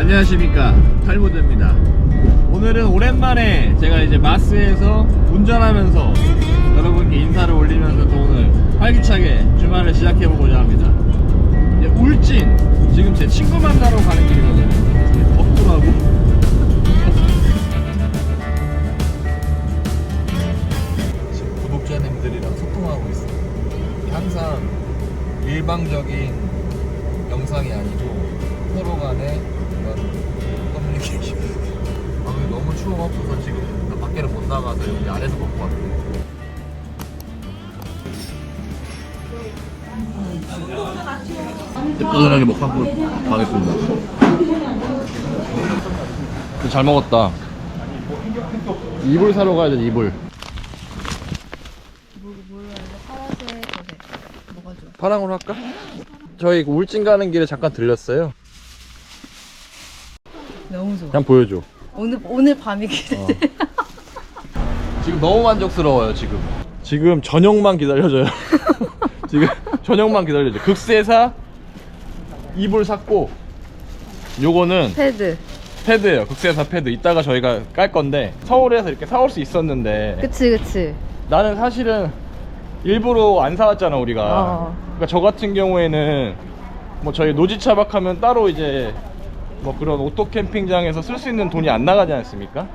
안녕하십니까. 탈모드입니다. 오늘은 오랜만에 제가 이제 마스에서 운전하면서 여러분께 인사를 올리면서 또 오늘 활기차게 주말을 시작해보고자 합니다. 이제 울진 지금 제 친구 만나러 가는 길이거든요. 덥더라고. 지금 구독자님들이랑 소통하고 있어요 항상 일방적인 영상이 아니고 서로 간에 이런 커뮤니케이션 아 근데 너무 추워갖고서 지금 나 밖에를 못 나가서 여기 안에서 먹고 왔는데 뜨끈하게 먹고 가겠습니다 잘 먹었다 이불 사러 가야 돼 이불? 파랑으로 할까? 저희 울진 가는 길에 잠깐 들렸어요 너무 좋아. 그냥 보여줘 오늘 오늘 밤이 기대. 어. 지금 너무 만족스러워요 지금 지금 저녁만 기다려줘요 지금 저녁만 기다려줘 극세사 이불 샀고 요거는 패드. 패드예요 극세사 패드 이따가 저희가 깔 건데 서울에서 이렇게 사올 수 있었는데 그치 그치. 나는 사실은 일부러 안 사왔잖아 우리가 어. 그러니까 저 같은 경우에는 뭐 저희 노지 차박하면 따로 이제 뭐 그런 오토 캠핑장에서 쓸 수 있는 돈이 안 나가지 않습니까?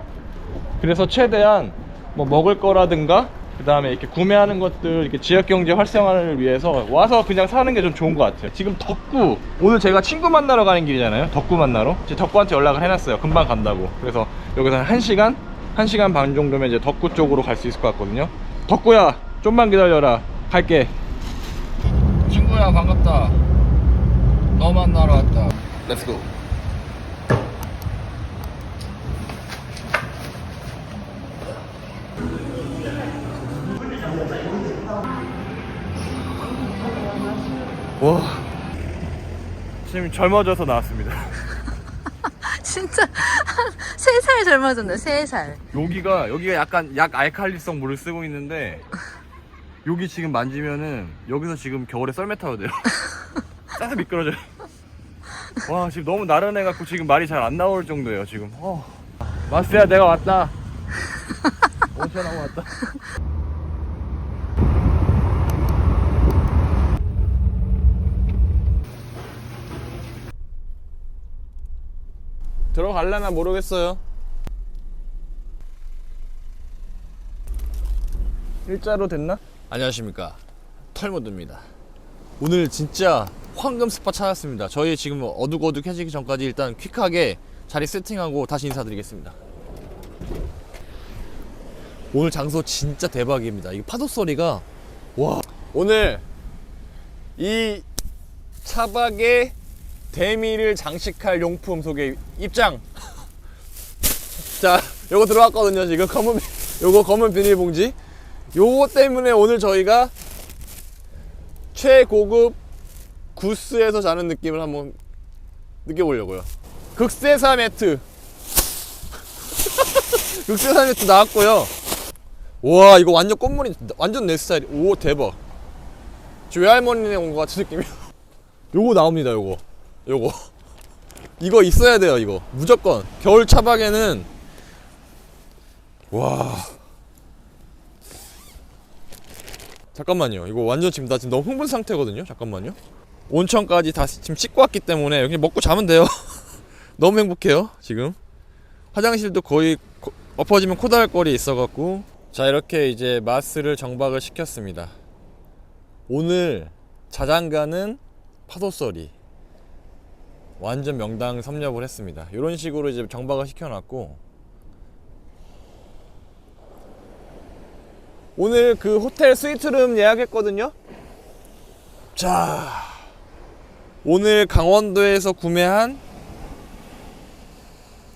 그래서 최대한 뭐 먹을 거라든가 그 다음에 이렇게 구매하는 것들 이렇게 지역 경제 활성화를 위해서 와서 그냥 사는 게 좀 좋은 것 같아요. 지금 덕구 오늘 제가 친구 만나러 가는 길이잖아요. 덕구 만나러. 제 덕구한테 연락을 해놨어요. 금방 간다고. 그래서 여기서 한 1시간? 1시간 반 정도면 이제 덕구 쪽으로 갈 수 있을 것 같거든요. 덕구야, 좀만 기다려라. 갈게. 친구야, 반갑다. 너 만나러 왔다. 렛츠고. 지금 젊어져서 나왔습니다. 진짜 세살 젊어졌네. 세 살. 여기가 여기가 약간 약 알칼리성 물을 쓰고 있는데 여기 지금 만지면은 여기서 지금 겨울에 썰매 타도 돼요. 짜서 미끄러져요. 와 지금 너무 나른해 갖고 지금 말이 잘 안 나올 정도예요 지금. 어. 마스야 내가 왔다. 온천하고 왔다. 들어갈려나 모르겠어요. 일자로 됐나? 안녕하십니까. 털모드입니다. 오늘 진짜 황금 스팟 찾았습니다. 저희 지금 어둑어둑해지기 전까지 일단 퀵하게 자리 세팅하고 다시 인사드리겠습니다. 오늘 장소 진짜 대박입니다. 이 파도 소리가 와. 오늘 이 차박의 대미를 장식할 용품 소개 입장 자 요거 들어왔거든요 지금 검은 비- 요거 검은 비닐봉지 요거 때문에 오늘 저희가 최고급 구스에서 자는 느낌을 한번 느껴보려고요. 극세사 매트. 극세사 매트 나왔고요. 와 이거 완전 꽃무늬 완전 내 스타일. 오 대박. 저 외할머니네 온것 같은 느낌이야. 요거 나옵니다 요거. 요거. 이거 있어야 돼요 이거. 무조건. 겨울 차박에는 와. 잠깐만요. 이거 완전 지금 나 지금 너무 흥분 상태거든요. 잠깐만요. 온천까지 다 지금 씻고 왔기 때문에 여기 먹고 자면 돼요. 너무 행복해요. 지금 화장실도 거의 코- 엎어지면 코다할 거리 있어갖고 자 이렇게 이제 마스를 정박을 시켰습니다. 오늘 자장가는 파도 소리 완전 명당 섭렵을 했습니다. 이런 식으로 이제 정박을 시켜놨고 오늘 그 호텔 스위트룸 예약했거든요. 자, 오늘 강원도에서 구매한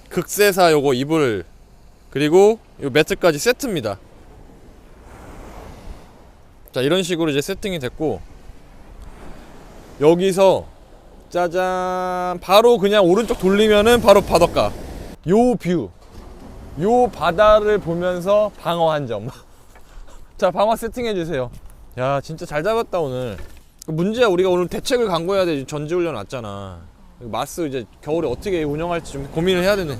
극세사 요거 이불 그리고 요 매트까지 세트입니다. 자, 이런 식으로 이제 세팅이 됐고 여기서 짜잔 바로 그냥 오른쪽 돌리면은 바로 바닷가. 요 뷰. 요 바다를 보면서 방어 한 점. 자 방어 세팅해 주세요 야 진짜 잘 잡았다 오늘 그 문제야 우리가 오늘 대책을 강구해야 돼 전지훈련 왔잖아 마스 이제 겨울에 어떻게 운영할지 좀 고민을 해야 되네.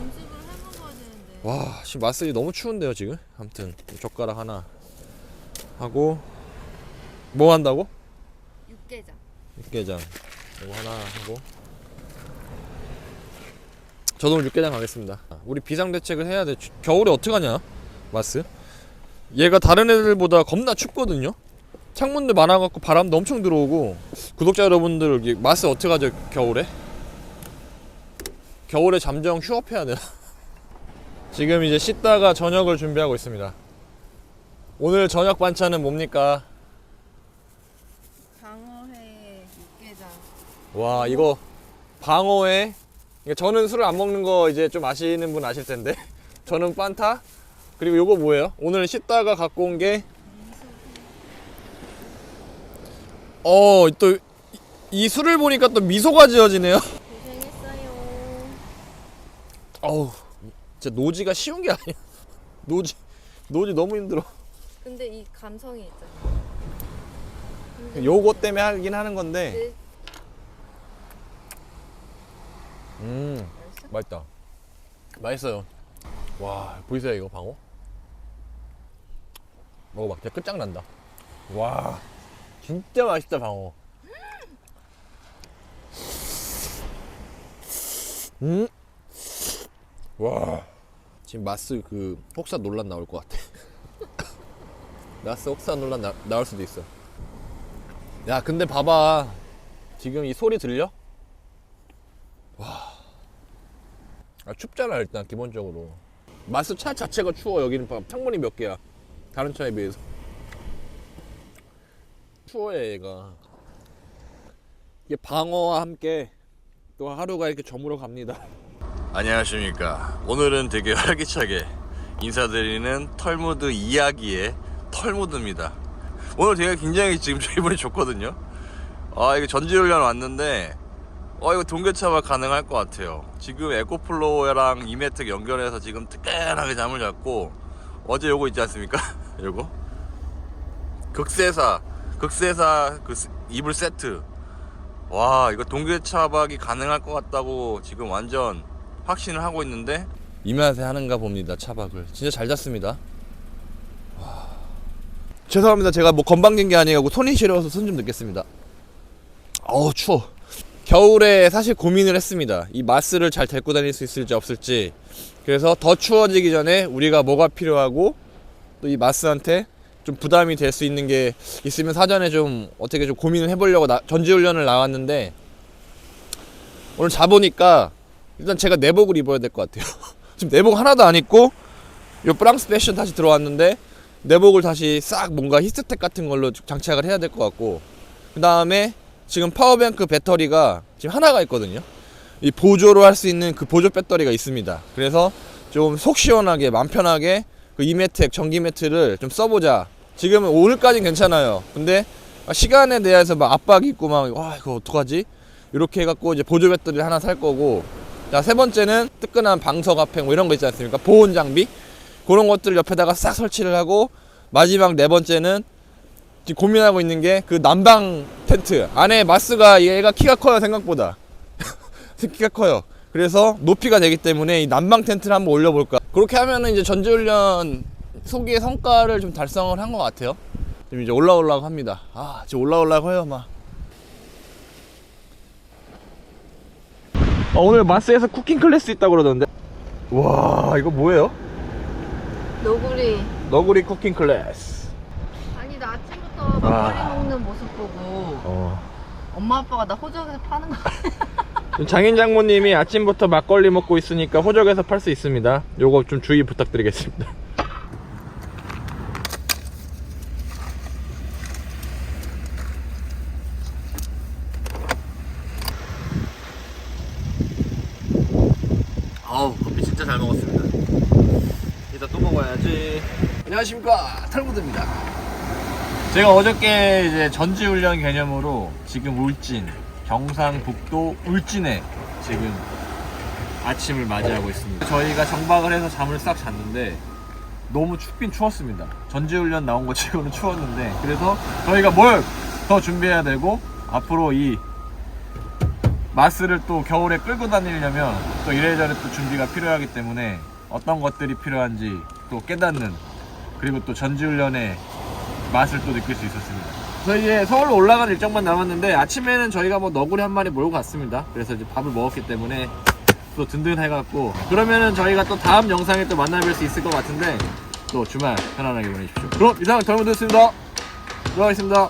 와, 지금 마스 이 너무 추운데요 지금. 아무튼 젓가락 하나 하고 뭐 한다고? 육개장. 육개장 이거 하나 하고 저도 오늘 육개장 가겠습니다. 우리 비상 대책을 해야 돼. 주- 겨울에 어떻게 하냐? 마스. 얘가 다른 애들보다 겁나 춥거든요. 창문도 많아갖고 바람도 엄청 들어오고 구독자 여러분들 마스 어떻게 하죠 겨울에? 겨울에 잠정 휴업해야 돼요. 지금 이제 씻다가 저녁을 준비하고 있습니다. 오늘 저녁 반찬은 뭡니까? 방어회 육개장. 와 이거 그러니까 저는 술을 안 먹는 거 이제 좀 아시는 분 아실 텐데 저는 판타 그리고 요거 뭐예요? 오늘 씻다가 갖고 온 게 어, 또 이 술을 보니까 또 미소가 지어지네요. 고생했어요. 어우, 진짜 노지가 쉬운 게 아니야. 노지, 노지 너무 힘들어. 근데 이 감성이 있잖아. 요거 때문에 하긴 하는 건데. 네. 음, 맛있다. 맛있어요. 와, 보이세요 이거 방어? 먹어봐, 진짜 끝장난다. 와, 진짜 맛있다 방어. 음, 와, 지금 마스 그 혹사 논란 나올 것 같아. 마스 혹사 논란 나, 나올 수도 있어. 야, 근데 봐봐, 지금 이 소리 들려? 아, 춥잖아 일단 기본적으로 마스 차 자체가 추워 여기는 봐 창문이 몇 개야 다른 차에 비해서 추워요 얘가 이게 방어와 함께 또 하루가 이렇게 저물어 갑니다 안녕하십니까. 오늘은 되게 활기차게 인사드리는 털무드 이야기의 털무드입니다. 오늘 되게 굉장히 지금 기분이 좋거든요. 아, 이거 전지훈련 왔는데, 어, 이거 동계차가 가능할 것 같아요. 지금 에코플로어랑 이메텍 연결해서 지금 뜨끈하게 잠을 잤고, 어제 요거 있지 않습니까? 요거? 극세사, 극세사 그 스- 이불 세트. 와, 이거 동계차박이 가능할 것 같다고 지금 완전 확신을 하고 있는데 이 맛에 하는가 봅니다 차박을 진짜 잘 잤습니다 와. 죄송합니다 제가 뭐 건방진 게 아니고 손이 시려워서 손 좀 넣겠습니다 어우 추워 겨울에 사실 고민을 했습니다 이 마스를 잘 데리고 다닐 수 있을지 없을지 그래서 더 추워지기 전에 우리가 뭐가 필요하고 또 이 마스한테 좀 부담이 될 수 있는 게 있으면 사전에 좀 어떻게 좀 고민을 해보려고 나- 전지훈련을 나왔는데 오늘 자보니까 일단 제가 내복을 입어야 될 것 같아요. 지금 내복 하나도 안 입고 요 프랑스 패션 다시 들어왔는데 내복을 다시 싹 뭔가 히스텍 같은 걸로 장착을 해야 될 것 같고 그 다음에 지금 파워뱅크 배터리가 지금 하나가 있거든요. 이 보조로 할 수 있는 그 보조 배터리가 있습니다. 그래서 좀 속 시원하게 맘 편하게 그 이메텍 전기 매트를 좀 써보자. 지금은 오늘까지는 괜찮아요. 근데 시간에 대해서 막 압박이 있고 막 와 이거 어떡하지? 이렇게 해갖고 이제 보조 배터리를 하나 살 거고 자 세 번째는 뜨끈한 방석 앞에 뭐 이런 거 있지 않습니까? 보온 장비 그런 것들 옆에다가 싹 설치를 하고 마지막 네 번째는 고민하고 있는 게 그 난방 텐트. 안에 마스가 얘가 키가 커요 생각보다. 키가 커요. 그래서 높이가 되기 때문에 이 난방 텐트를 한번 올려볼까. 그렇게 하면은 이제 전지훈련 소기의 성과를 좀 달성을 한 것 같아요. 지금 이제 올라오려고 합니다. 아 지금 올라오려고 해요 막. 어, 오늘 마스에서 쿠킹 클래스 있다고 그러던데. 와 이거 뭐예요? 너구리. 너구리 쿠킹 클래스 나 아침부터 막걸리 먹는 모습 보고 어. 엄마 아빠가 나 호적에서 파는 거 장인 장모님이 아침부터 막걸리 먹고 있으니까 호적에서 팔 수 있습니다. 요거 좀 주의 부탁드리겠습니다. 아우 커피 진짜 잘 먹었습니다. 이따 또 먹어야지. 안녕하십니까. 탈무드입니다 제가 어저께 이제 전지훈련 개념으로 지금 울진 경상북도 울진에 지금 아침을 맞이하고 있습니다. 저희가 정박을 해서 잠을 싹 잤는데 너무 춥긴 추웠습니다. 전지훈련 나온 거 치고는 추웠는데 그래서 저희가 뭘 더 준비해야 되고 앞으로 이 마스를 또 겨울에 끌고 다니려면 또 이래저래 또 준비가 필요하기 때문에 어떤 것들이 필요한지 또 깨닫는 그리고 또 전지훈련의 맛을 또 느낄 수 있었습니다. 저희 이제 서울로 올라가는 일정만 남았는데 아침에는 저희가 뭐 너구리 한 마리 몰고 갔습니다. 그래서 이제 밥을 먹었기 때문에 또 든든해갖고 그러면은 저희가 또 다음 영상에 또 만나뵐 수 있을 것 같은데 또 주말 편안하게 보내십시오. 그럼 이상 덜무드였습니다. 들어가겠습니다.